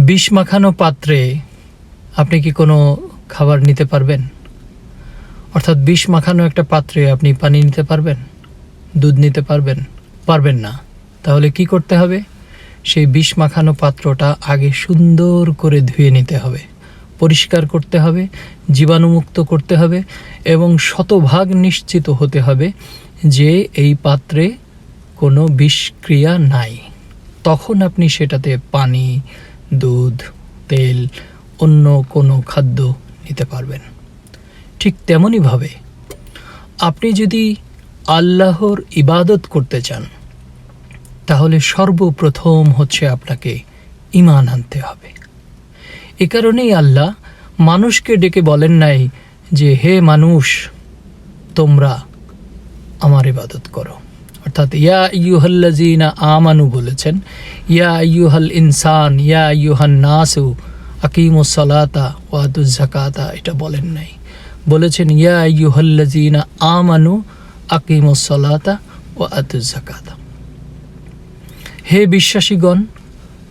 বিষ মাখানো পাত্রে আপনি কি কোনো খাবার নিতে পারবেন? অর্থাৎ বিষ মাখানো একটা পাত্রে আপনি পানি নিতে পারবেন? দুধ নিতে পারবেন? পারবেন না। তাহলে কি করতে হবে? সেই বিষ মাখানো পাত্রটা আগে সুন্দর করে ধুয়ে নিতে হবে। পরিষ্কার করতে হবে, জীবাণুমুক্ত করতে হবে এবং শতভাগ নিশ্চিত হতে হবে যে এই পাত্রে কোনো বিষক্রিয়া নাই। তখন আপনি সেটাতে পানি দুধ, তেল, অন্য কোনো খাদ্য নিতে পারবেন। ঠিক তেমনইভাবে আপনি যদি আল্লাহর ইবাদত করতে চান, তাহলে সর্বপ্রথম হচ্ছে আপনাকে ইমান আনতে হবে। এ কারণেই আল্লাহ মানুষকে ডেকে বলেন নাই যে, হে মানুষ, তোমরা আমার ইবাদত করো। অর্থাৎ ইয়া ইউহাল্লাজিনা আমানু বলেছেন, ইয়া ইউহাল ইনসান, ইয়া ইউহান নাসু, আকিমুস সালাতা ওয়াতুজ জাকাতা এটা বলেন নাই। বলেছেন, ইয়া ইউহাল্লাজিনা আমানু, আকিমুস সালাতা ও আতুজ জাকাতা হে বিশ্বাসীগণ,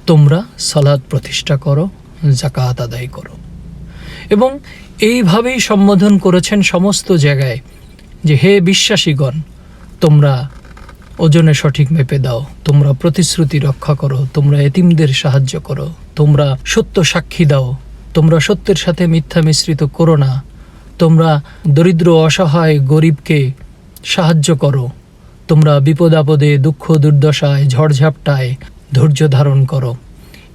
তোমরা সালাদ প্রতিষ্ঠা করো জাকাত আদায় করো। এবং এইভাবেই সম্বোধন করেছেন সমস্ত জায়গায় যে, হে বিশ্বাসীগণ, তোমরা ওজনে সঠিক মেপে দাও। তোমরা প্রতিশ্রুতি রক্ষা করো। তোমরা এতিমদের সাহায্য করো। তোমরা সত্য সাক্ষী দাও। তোমরা সত্যের সাথে মিথ্যা মিশ্রিত করো না। তোমরা দরিদ্র, অসহায় গরিবকে সাহায্য করো। তোমরা বিপদ আপদে দুঃখ দুর্দশায়, ঝড়ঝাপটায় ধৈর্য ধারণ করো।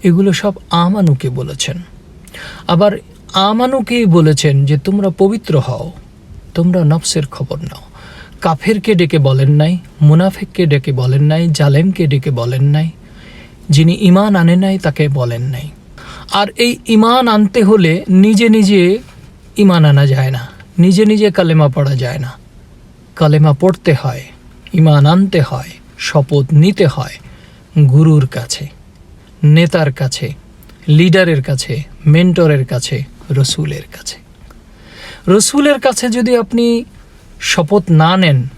এগুলো সব আমানুকে বলেছেন। আবার আমানুকেই বলেছেন যে, তোমরা পবিত্র হও। তোমরা নফসের খবর নাও। কাফেরকে ডেকে বলেন নাই, মুনাফেককে ডেকে বলেন নাই, জালেমকে ডেকে বলেন নাই, যিনি ইমান আনে নাই তাকে বলেন নাই। আর এই ইমান আনতে হলে নিজে নিজে ইমান আনা যায় না, নিজে নিজে কালেমা পড়া যায় না। কালেমা পড়তে হয় ইমান আনতে হয়, শপথ নিতে হয় গুরুর কাছে, নেতার কাছে, লিডারের কাছে, মেন্টরের কাছে, রসুলের কাছে। রসুলের কাছে যদি আপনি শপথ না নেন,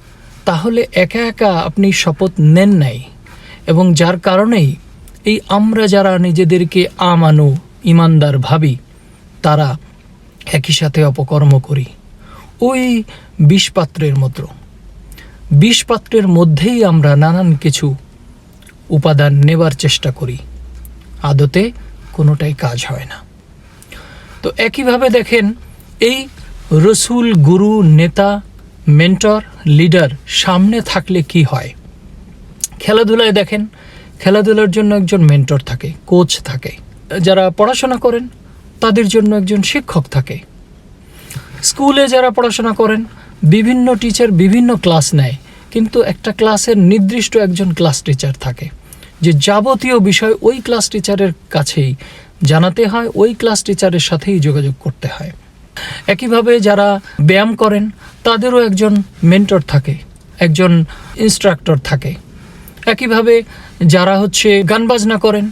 তাহলে একা একা আপনি শপথ নেন নাই। এবং যার কারণেই এই আমরা যারা নিজেদেরকে আমানু, ইমানদার ভাবি, তারা একই সাথে অপকর্ম করি। ওই বিষপাত্রের মতো। বিষপাত্রের মধ্যেই আমরা নানান কিছু উপাদান নেবার চেষ্টা করি। আদতে কোনোটাই কাজ হয় না। তো একইভাবে দেখেন, এই রসুল, গুরু, নেতা মেন্টর, লিডার, সামনে থাকলে কি হয়? খেলাধুলায় দেখেন, খেলাধুলার জন্য একজন মেন্টর থাকে, কোচ থাকে। যারা পড়াশোনা করেন, তাদের জন্য একজন শিক্ষক থাকে। স্কুলে যারা পড়াশোনা করেন, বিভিন্ন টিচার বিভিন্ন ক্লাস নেয়, কিন্তু একটা ক্লাসের নির্দিষ্ট একজন ক্লাস টিচার থাকে। যে যাবতীয় বিষয় ওই ক্লাস টিচারের কাছেই জানাতে হয়, ওই ক্লাস টিচারের সাথেই যোগাযোগ করতে হয়। একইভাবে যারা ব্যায়াম করেন তাদেরও একজন মেন্টর থাকে, একজন ইনস্ট্রাক্টর থাকে। একইভাবে যারা হচ্ছে গান বাজনা করেন,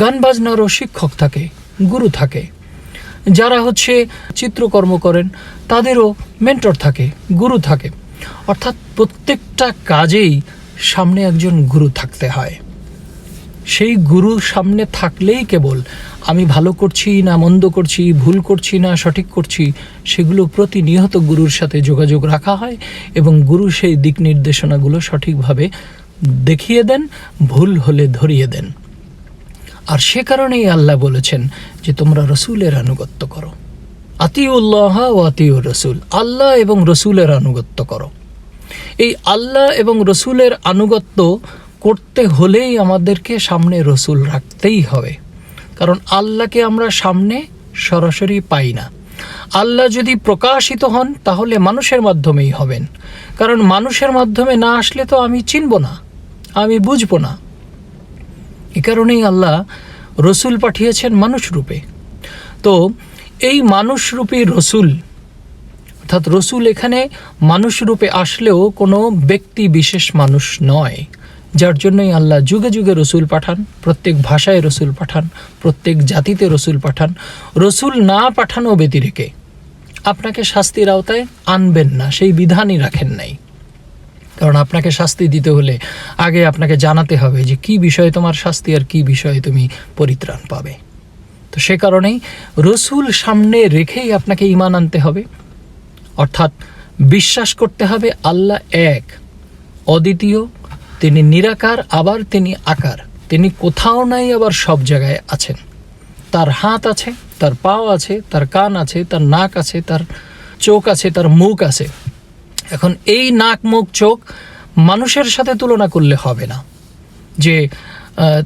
গান বাজনারও শিক্ষক থাকে, গুরু থাকে। যারা হচ্ছে চিত্রকর্ম করেন, তাদেরও মেন্টর থাকে, গুরু থাকে। অর্থাৎ প্রত্যেকটা কাজেই সামনে একজন গুরু থাকতে হয়। সেই গুরুর সামনে থাকলেই কেবল আমি ভালো করছি না, মন্দ করছি, ভুল করছি না, সঠিক করছি, সেগুলো প্রতিনিয়ত গুরুর সাথে যোগাযোগ রাখা হয় এবং গুরু সেই দিক নির্দেশনাগুলো সঠিকভাবে দেখিয়ে দেন, ভুল হলে ধরিয়ে দেন। আর সে কারণেই আল্লাহ বলেছেন যে, তোমরা রসুলের আনুগত্য করো। আতিউল্লাহ ও আতিউর রসুল। আল্লাহ এবং রসুলের আনুগত্য করো। এই আল্লাহ এবং রসুলের আনুগত্য করতে হলেই আমাদেরকে সামনে রসুল রাখতেই হবে। কারণ আল্লাহকে আমরা সামনে সরাসরি পাই না। আল্লাহ যদি প্রকাশিত হন, তাহলে মানুষের মাধ্যমেই হবেন। কারণ মানুষের মাধ্যমে না আসলে তো আমি চিনব না, আমি বুঝব না। এ কারণেই আল্লাহ রসুল পাঠিয়েছেন মানুষ রূপে। তো এই মানুষরূপী রসুল, অর্থাৎ রসুল এখানে মানুষ রূপে আসলেও কোনো ব্যক্তি বিশেষ মানুষ নয়। যার জন্যই আল্লাহ যুগে যুগে রসুল পাঠান, প্রত্যেক ভাষায় রসুল পাঠান, প্রত্যেক জাতিতে রসুল পাঠান। রসুল না পাঠানো ব্যতিরেকে আপনাকে শাস্তির আওতায় আনবেন না, সেই বিধানই রাখেন নাই। কারণ আপনাকে শাস্তি দিতে হলে আগে আপনাকে জানাতে হবে যে কি বিষয়ে তোমার শাস্তি আর কি বিষয়ে তুমি পরিত্রাণ পাবে। তো সে কারণেই রসুল সামনে রেখেই আপনাকে ইমান আনতে হবে। অর্থাৎ বিশ্বাস করতে হবে আল্লাহ এক, অদ্বিতীয় তিনি নিরাকার, আবার তিনি আকার। তিনি কোথাও নাই, আবার সব জায়গায় আছেন। তার হাত আছে, তার পাও আছে, তার কান আছে, তার নাক আছে, তার চোখ আছে, তার মুখ আছে। এখন এই নাক, মুখ, চোখ মানুষের সাথে তুলনা করলে হবে না। যে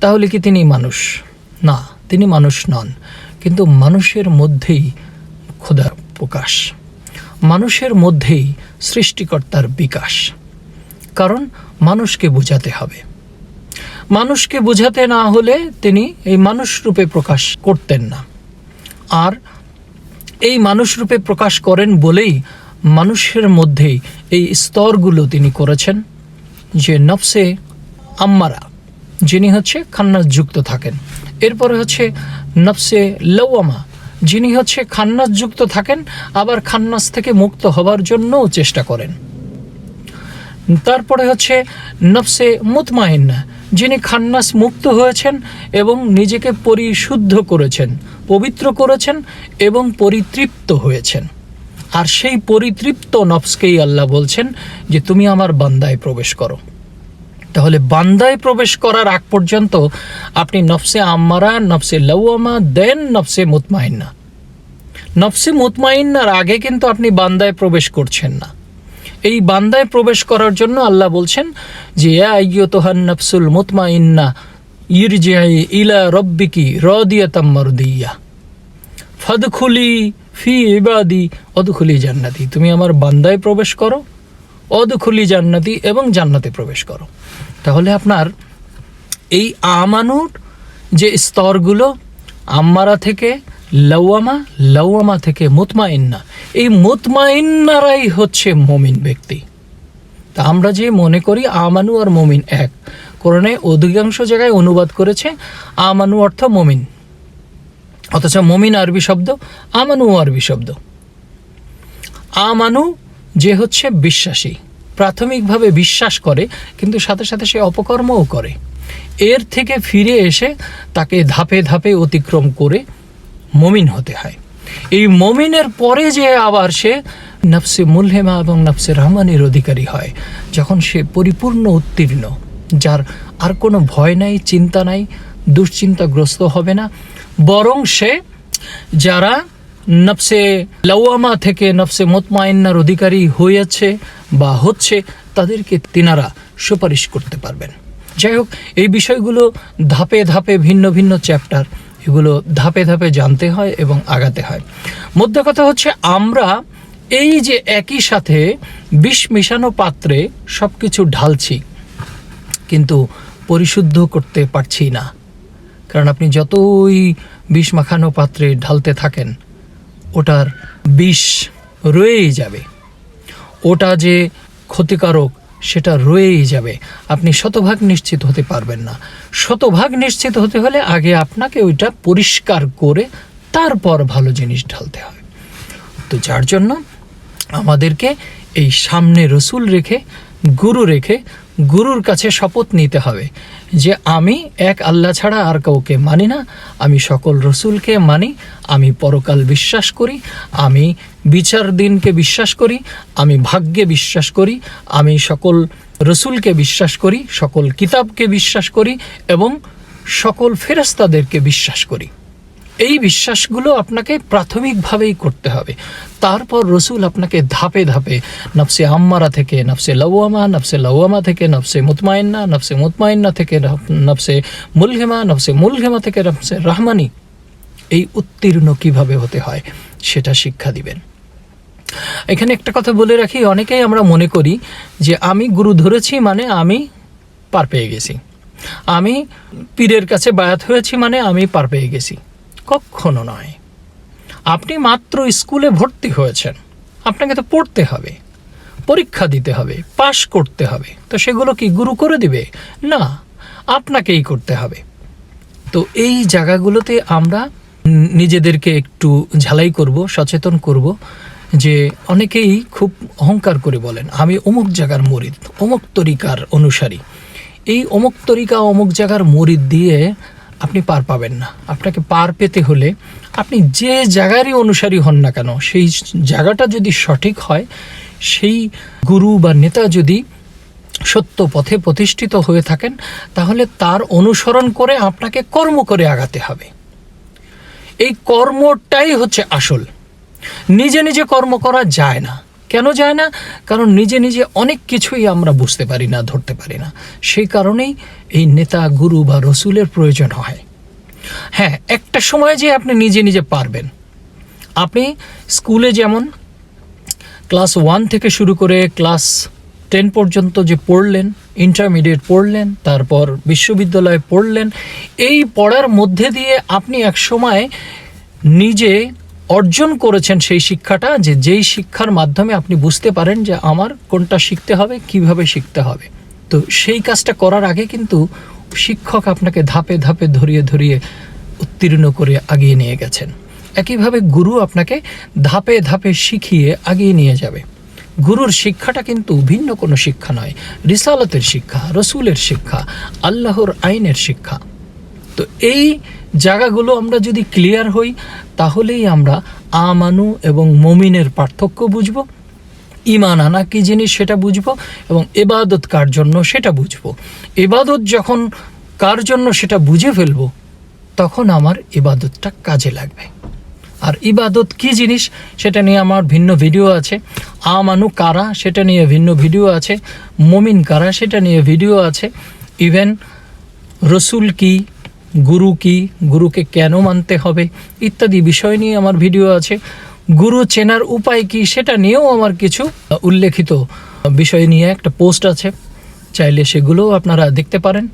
তাহলে কি তিনি মানুষ? না, তিনি মানুষ নন। কিন্তু মানুষের মধ্যেই খোদার প্রকাশ। মানুষের মধ্যেই সৃষ্টিকর্তার বিকাশ। কারণ মানুষকে বোঝাতে হবে। মানুষকে বোঝাতে না হলে তিনি এই মানুষ রূপে প্রকাশ করতেন না। আর এই মানুষ রূপে প্রকাশ করেন বলেই মানুষের মধ্যেই এই স্তরগুলো তিনি করেছেন, যে নফসে আম্মারা, যিনি হচ্ছে খান্নাস যুক্ত থাকেন। এরপরে হচ্ছে নফসে লওয়ামা, যিনি হচ্ছে খান্নাস যুক্ত থাকেন, আবার খান্নাস থেকে মুক্ত হবার জন্যও চেষ্টা করেন। তারপরে হচ্ছে নফসে মুতমাইন্না যিনি খান্নাস মুক্ত হয়েছেন এবং নিজেকে পরিশুদ্ধ করেছেন, পবিত্র করেছেন এবং পরিতৃপ্ত হয়েছেন। আর সেই পরিতৃপ্ত নফসকেই আল্লাহ বলছেন যে তুমি আমার বান্দায় প্রবেশ করো। তাহলে বান্দায় প্রবেশ করার আগ পর্যন্ত আপনি নফসে আম্মারা, নফসে লৌয়ামা দেন নফসে মুতমাইন্না। নফসে মুতমাইন্নার আগে কিন্তু আপনি বান্দায় প্রবেশ করছেন না। এই বান্দায় প্রবেশ করার জন্য আল্লাহ বলছেন যে আইয়তোহান নফসুল মুতমাইন্না, ইরজিআই ইলা রব্বিকি রদিয়াতাম মারদিয়া। ফাদখুলি ফি ইবাদি, অদখুলি জান্নাতি। তুমি আমার বান্দায় প্রবেশ করো, অদখুলি জান্নাতি এবং জান্নাতে প্রবেশ করো। তাহলে আপনার এই আমানুর যে স্তরগুলো, আম্মারা থেকে লওয়ামা লওয়ামা থেকে মুতমাইন্না এই মুতমাইন্নারাই হচ্ছে মমিন ব্যক্তি। তা আমরা যে মনে করি আমানু আর মমিন এক। কোরআনে অধিকাংশ জায়গায় অনুবাদ করেছে আমানু অর্থ মমিন। অথচ মমিন আরবি শব্দ, আমানু আরবি শব্দ। আমানু যে হচ্ছে বিশ্বাসী, প্রাথমিকভাবে বিশ্বাস করে, কিন্তু সাথে সাথে সে অপকর্মও করে। এর থেকে ফিরে এসে তাকে ধাপে ধাপে অতিক্রম করে মমিন হতে হয়। এই মমিনের পরে যে আবার সে নফসে মুলহেমা এবং নফসে রহমানের অধিকারী হয়, যখন সে পরিপূর্ণ উত্তীর্ণ, যার আর কোনো ভয় নাই, চিন্তা নাই, দুশ্চিন্তাগ্রস্ত হবে না, বরং সে যারা নফসে লওয়ামা থেকে নফসে মোতমাইন্নার অধিকারী হয়েছে বা হচ্ছে, তাদেরকে তিনারা সুপারিশ করতে পারবেন। যাই হোক, এই বিষয়গুলো ধাপে ধাপে ভিন্ন ভিন্ন চ্যাপ্টার এগুলো ধাপে ধাপে জানতে হয় এবং আগাতে হয়। মধ্য কথা হচ্ছে, আমরা এই যে একই সাথে বিষ মিশানো পাত্রে সব কিছু ঢালছি, কিন্তু পরিশুদ্ধ করতে পারছি না। কারণ আপনি যতই বিষ মাখানো পাত্রে ঢালতে থাকেন, ওটার বিষ রয়েই যাবে। ওটা যে ক্ষতিকারক সেটা রয়েই যাবে। আপনি শতভাগ নিশ্চিত হতে পারবেন না। শতভাগ নিশ্চিত হতে হলে আগে আপনাকে ওইটা পরিষ্কার করে তারপর ভালো জিনিস ঢালতে হবে। তো যার জন্য আমাদেরকে এই সামনে রসুল রেখে, গুরু রেখে গুরুর কাছে শপথ নিতে হবে যে আমি এক আল্লাহ ছাড়া আর কাউকে মানি না। আমি সকল রসুলকে মানি, আমি পরকাল বিশ্বাস করি, আমি বিচার দিনকে বিশ্বাস করি, আমি ভাগ্যে বিশ্বাস করি, আমি সকল রসুলকে বিশ্বাস করি, সকল কিতাবকে বিশ্বাস করি এবং সকল ফেরেস্তাদেরকে বিশ্বাস করি। এই বিশ্বাসগুলো আপনাকে প্রাথমিকভাবেই করতে হবে। তারপর রসুল আপনাকে ধাপে ধাপে নফসে আম্মারা থেকে, নফসে লওয়ামা নফসে লওয়ামা থেকে, নফসে মুতমাইন্না নফসে মুতমাইন্না থেকে নফসে মুলহেমা নফসে মুলহেমা থেকে, নফসে রহমানি। এই উত্তীর্ণ কীভাবে হতে হয় সেটা শিক্ষা দিবেন। এখানে একটা কথা বলে রাখি, অনেকেই আমরা মনে করি যে আমি গুরু ধরেছি মানে আমি পার পেয়ে গেছি। আমি পীরের কাছে বায়াত হয়েছি মানে আমি পার পেয়ে গেছি। কখনো নয়। আপনি মাত্র স্কুলে ভর্তি হয়েছেন। আপনাকে তো পড়তে হবে, পরীক্ষা দিতে হবে, পাশ করতে হবে। তো সেগুলো কি গুরু করে দিবে? না, আপনাকেই করতে হবে। তো এই জায়গাগুলোতে আমরা নিজেদেরকে একটু ঝালাই করব, সচেতন করব যে অনেকেই খুব অহংকার করে বলেন, আমি অমুক জায়গার মরিদ, অমুক তরিকার অনুসারী। এই অমুক তরিকা, অমুক জায়গার মরিদ দিয়ে আপনি পার পাবেন না। আপনাকে পার পেতে হলে আপনি যে জায়গারই অনুসারী হন না কেন, সেই জায়গাটা যদি সঠিক হয়, সেই গুরু বা নেতা যদি সত্য পথে প্রতিষ্ঠিত হয়ে থাকেন, তাহলে তার অনুসরণ করে আপনাকে কর্ম করে আগাতে হবে। এই কর্মটাই হচ্ছে আসল। নিজে নিজে কর্ম করা যায় না। কেন যায় না? কারণ নিজে নিজে অনেক কিছুই আমরা বুঝতে পারি না, ধরতে পারি না। সেই কারণেই এই নেতা, গুরু বা রসুলের প্রয়োজন হয়। হ্যাঁ একটা সময় যে আপনি নিজে নিজে পারবেন। আপনি স্কুলে যেমন ক্লাস ওয়ান থেকে শুরু করে ক্লাস টেন পর্যন্ত যে পড়লেন, ইন্টারমিডিয়েট পড়লেন, তারপর বিশ্ববিদ্যালয়ে পড়লেন, এই পড়ার মধ্যে দিয়ে আপনি এক সময় নিজে অর্জন করেছেন সেই শিক্ষাটা, যে যেই শিক্ষার মাধ্যমে আপনি বুঝতে পারেন যে আমার কোনটা শিখতে হবে, কীভাবে শিখতে হবে। তো সেই কাজটা করার আগে কিন্তু শিক্ষক আপনাকে ধাপে ধাপে ধরিয়ে ধরিয়ে উত্তীর্ণ করে আগিয়ে নিয়ে গেছেন। একইভাবে গুরু আপনাকে ধাপে ধাপে শিখিয়ে আগিয়ে নিয়ে যাবে। গুরুর শিক্ষাটা কিন্তু ভিন্ন কোনো শিক্ষা নয়। রিসালতের শিক্ষা, রসুলের শিক্ষা, আল্লাহর আইনের শিক্ষা। তো এই জায়গাগুলো আমরা যদি ক্লিয়ার হই, তাহলেই আমরা আমানু এবং মমিনের পার্থক্য বুঝব ইমান আনা কী জিনিস সেটা বুঝব এবং এবাদত কার জন্য সেটা বুঝব। এবাদত যখন কার জন্য সেটা বুঝে ফেলব, তখন আমার ইবাদতটা কাজে লাগবে। আর ইবাদত কি জিনিস সেটা নিয়ে আমার ভিন্ন ভিডিও আছে। আমানু কারা সেটা নিয়ে ভিন্ন ভিডিও আছে। মমিন কারা সেটা নিয়ে ভিডিও আছে। ইভেন রসুল কি গুরু কি, গুরুকে কেন মানতে হবে ইত্যাদি বিষয় নিয়ে আমার ভিডিও আছে। গুরু চেনার উপায় কি সেটা নিয়েও আমার কিছু উল্লেখিত বিষয় নিয়ে একটা পোস্ট আছে। চাইলে সেগুলোও আপনারা দেখতে পারেন।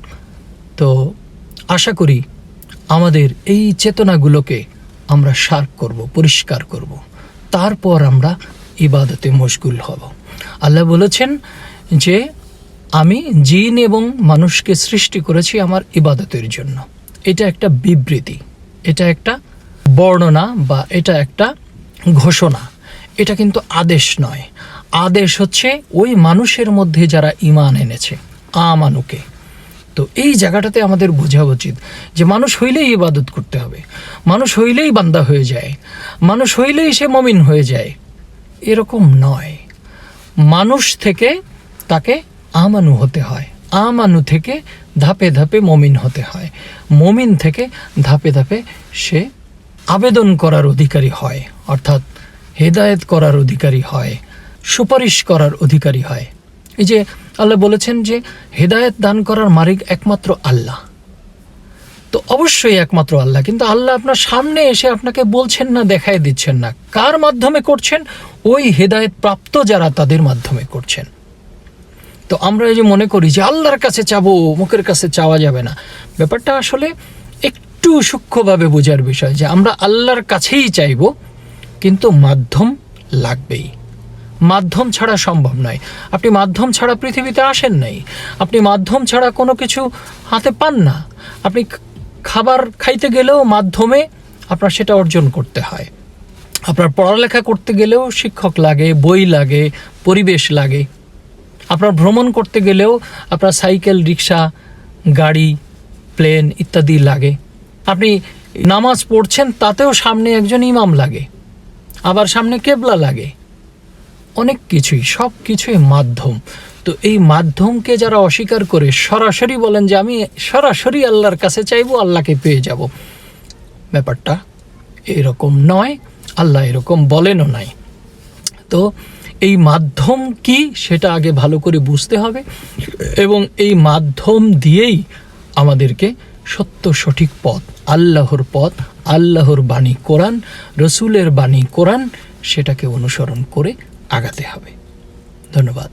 তো আশা করি আমাদের এই চেতনাগুলোকে আমরা শার্প করব, পরিষ্কার করব। তারপর আমরা ইবাদতে মশগুল হব। আল্লাহ বলেছেন যে, আমি জিন এবং মানুষকে সৃষ্টি করেছি আমার ইবাদতের জন্য। এটা একটা বিবৃতি, এটা একটা বর্ণনা বা এটা একটা ঘোষণা। এটা কিন্তু আদেশ নয়। আদেশ হচ্ছে ওই মানুষের মধ্যে যারা ইমান এনেছে আমানুকে তো এই জায়গাটাতে আমাদের বোঝা উচিত যে মানুষ হইলেই ইবাদত করতে হবে, মানুষ হইলেই বান্দা হয়ে যায়, মানুষ হইলেই সে মমিন হয়ে যায়। এরকম নয়। মানুষ থেকে তাকে আমানু হতে হয়। আমানু থেকে ধাপে ধাপে মমিন হতে হয়। মমিন থেকে ধাপে ধাপে সে আবেদন করার অধিকারী হয়, অর্থাৎ হেদায়েত করার অধিকারী হয়, সুপারিশ করার অধিকারী হয়। এই যে আল্লাহ বলেছেন যে হেদায়েত দান করার মালিক একমাত্র আল্লাহ। তো অবশ্যই একমাত্র আল্লাহ, কিন্তু আল্লাহ আপনার সামনে এসে আপনাকে বলছেন না, দেখাই দিচ্ছেন না। কার মাধ্যমে করছেন? ওই হেদায়েত প্রাপ্ত যারা তাদের মাধ্যমে করছেন। তো আমরা এই যে মনে করি যে আল্লাহর কাছে চাবো, মুখের কাছে চাওয়া যাবে না। ব্যাপারটা আসলে একটু সূক্ষ্মভাবে বোঝার বিষয় যে আমরা আল্লাহর কাছেই চাইব, কিন্তু মাধ্যম লাগবেই। মাধ্যম ছাড়া সম্ভব নয়। আপনি মাধ্যম ছাড়া পৃথিবীতে আসেন নাই। আপনি মাধ্যম ছাড়া কোনো কিছু হাতে পান না। আপনি খাবার খাইতে গেলেও মাধ্যমে আপনার সেটা অর্জন করতে হয়। আপনার পড়ালেখা করতে গেলেও শিক্ষক লাগে, বই লাগে, পরিবেশ লাগে। আপনার ভ্রমণ করতে গেলেও আপনার সাইকেল, রিক্সা, গাড়ি, প্লেন ইত্যাদি লাগে। আপনি নামাজ পড়ছেন, তাতেও সামনে একজন ইমাম লাগে। আবার সামনে কেবলা লাগে। অনেক কিছুই, সব কিছুই মাধ্যম। তো এই মাধ্যমকে যারা অস্বীকার করে, সরাসরি বলেন যে, আমি সরাসরি আল্লাহর কাছে চাইব, আল্লাহকে পেয়ে যাব। ব্যাপারটা এরকম নয়, আল্লাহ এরকম বলেনও নাই। তো এই মাধ্যম কি সেটা আগে ভালো করে বুঝতে হবে এবং এই মাধ্যম দিয়েই আমাদেরকে সত্য সঠিক পথ, আল্লাহর পথ, আল্লাহর বাণী কোরআন, রসুলের বাণী কোরআন, সেটাকে অনুসরণ করে আগাতে হবে। ধন্যবাদ।